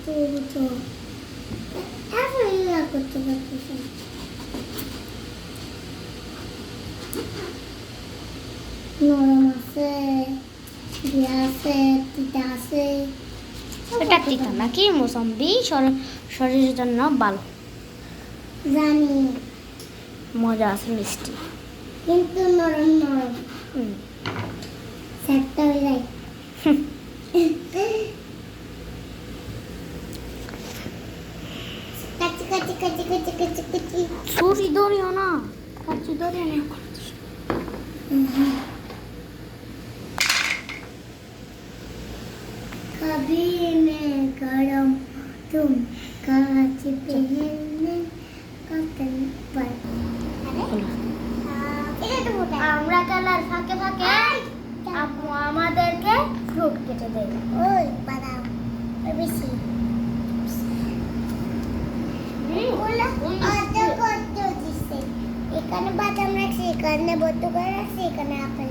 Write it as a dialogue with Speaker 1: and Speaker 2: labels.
Speaker 1: Tuh tuh. Apa ini aku tuh bagus. নরম আছে ইয়ে আছে তিতা আছে
Speaker 2: এটা তিতা নাকি মোসাম্বি শর- শরীরের জন্য ভালো
Speaker 1: জানি
Speaker 2: মজা আছে মিষ্টি
Speaker 1: কিন্তু নরম নরম কাচি কাচি কাচি কাচি কাচি কাচি
Speaker 2: ছুরি ধরিও না কাচি ধরিও না
Speaker 1: कभी मैं गरम तुम कांच पहनने कतन पर
Speaker 2: আমরা খেলার ফাঁকে ফাঁকে আপু আমাদেরকে দেয়
Speaker 1: ওই ওই বেশি এখানে বাদাম রাখছি এখানে বর্তমান রাখছি এখানে আপেল